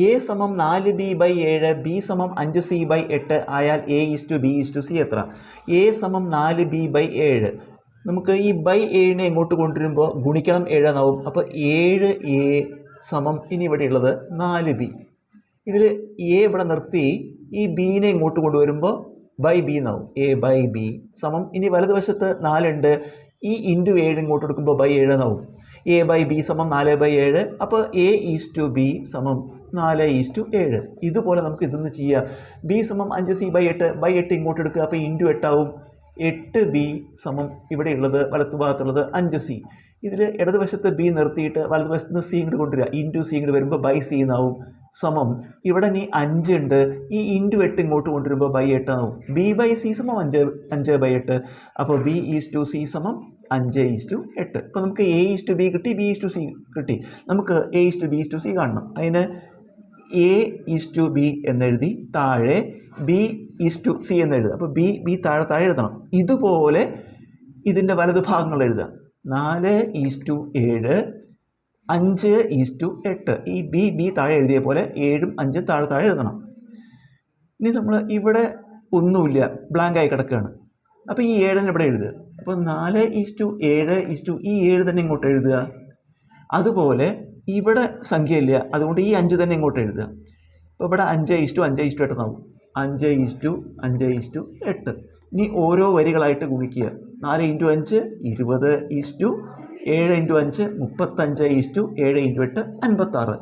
A സമം നാല് B by ഏഴ് ബി സമം അഞ്ച് സി ബൈ എട്ട് ആയാൽ A is to B is to C എത്ര? എ സമം നാല് ബി ബൈ ഏഴ്. നമുക്ക് ഈ ബൈ ഏഴിനെ ഇങ്ങോട്ട് കൊണ്ടുവരുമ്പോൾ ഗുണിക്കണം ഏഴെന്നാവും അപ്പോൾ ഏഴ് എ സമം ഇനി ഇവിടെ ഉള്ളത് നാല് ബി ഇതിൽ എ ഇവിടെ നിർത്തി ഈ ബീനെ ഇങ്ങോട്ട് കൊണ്ടുവരുമ്പോൾ ബൈ ബി എന്നാവും. എ ബൈ ബി സമം ഇനി വലതുവശത്ത് നാലുണ്ട്. ഈ ഇന്റു ഏഴ് ഇങ്ങോട്ട് കൊടുക്കുമ്പോൾ ബൈ ഏഴ് എന്നാവും. എ ബൈ ബി സമം നാല് ബൈ ഏഴ്. അപ്പോൾ എ ഈസ് ടു ബി സമം നാല് ഈസ് ടു ഏഴ്. ഇതുപോലെ നമുക്ക് ഇതൊന്ന് ചെയ്യാം. ബി സമം അഞ്ച് സി ബൈ എട്ട് ബൈ എട്ട് ഇങ്ങോട്ട് എടുക്കുക. അപ്പോൾ ഇന്റു എട്ടാവും എട്ട് ബി സമം ഇവിടെയുള്ളത് വലത്തു ഭാഗത്തുള്ളത് അഞ്ച് സി. ഇതിൽ ഇടതുവശത്ത് ബി നിർത്തിയിട്ട് വലതുവശത്ത് നിന്ന് സി ഇങ്ങോട്ട് കൊണ്ടുവരിക. ഇന്റു സി ഇങ്ങോട്ട് വരുമ്പോൾ ബൈ സി എന്നാവും. സമം. ഇവിടെ നീ അഞ്ചുണ്ട് ഈ ഇന്റു എട്ട് ഇങ്ങോട്ട് കൊണ്ടുവരുമ്പോൾ ബൈ എട്ട് ആവും. ബി ബൈ സി സമം അഞ്ച് അഞ്ച് ബൈ എട്ട്. അപ്പോൾ ബി ഈസ് ടു സി സമം അഞ്ച് ഈസ് ടു എട്ട്. അപ്പോൾ നമുക്ക് എ ഈസ് ടു ബി കിട്ടി ബി ഈസ് ടു സി കിട്ടി. നമുക്ക് A is to B is to C കാണണം. അതിന് എ ഈസ് ടു ബി എന്നെഴുതി താഴെ ബി ഈസ് ടു സി എന്നെഴുതുക. അപ്പോൾ ബി ബി താഴെ താഴെ എഴുതണം. ഇതുപോലെ ഇതിന്റെ വലതുഭാഗങ്ങൾ എഴുതുക. നാല് ഈസ് ടു ഏഴ് അഞ്ച് ഈസ് ടു എട്ട്. ഈ ബി ബി താഴെ എഴുതിയ പോലെ ഏഴും അഞ്ചും താഴെ താഴെ എഴുതണം. ഇനി നമ്മൾ ഇവിടെ ഒന്നുമില്ല ബ്ലാങ്ക് ആയി കിടക്കുകയാണ്. അപ്പോൾ ഈ ഏഴിനെ ഇവിടെ എഴുതുക. അപ്പോൾ നാല് ഈസ് ടു ഏഴ് ഈസ് ടു ഈ ഏഴ് തന്നെ ഇങ്ങോട്ട് എഴുതുക. അതുപോലെ ഇവിടെ സംഖ്യയില്ല അതുകൊണ്ട് ഈ അഞ്ച് തന്നെ ഇങ്ങോട്ട് എഴുതുക. അപ്പോൾ ഇവിടെ അഞ്ച് ഇഷ്ടു അഞ്ച് ഇഷ്ടു എട്ടെന്നാവും. അഞ്ച് ഇഷ്ടു അഞ്ച് ഇഷ്ടു എട്ട്. ഇനി ഓരോ വരികളായിട്ട് ഗുണിക്കുക. നാല് ഇന്റു അഞ്ച് ഇരുപത് ഈസ് ടു ഏഴ് ഇന്റു അഞ്ച് മുപ്പത്തഞ്ച് ഈസ് ടു ഏഴ് ഇന്റു എട്ട് അൻപത്താറ്.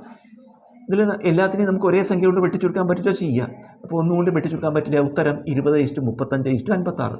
ഇതിൽ എല്ലാത്തിനെയും നമുക്ക് ഒരേ സംഖ്യ കൊണ്ട് വെട്ടിച്ചുരുക്കാൻ പറ്റുമോ ചെയ്യാം. അപ്പോൾ ഒന്നുകൊണ്ട് വെട്ടിച്ചുരുക്കാൻ പറ്റില്ല. ഉത്തരം ഇരുപത് ഇഷ്ടു മുപ്പത്തഞ്ച് ഇഷ്ടു അൻപത്താറ്.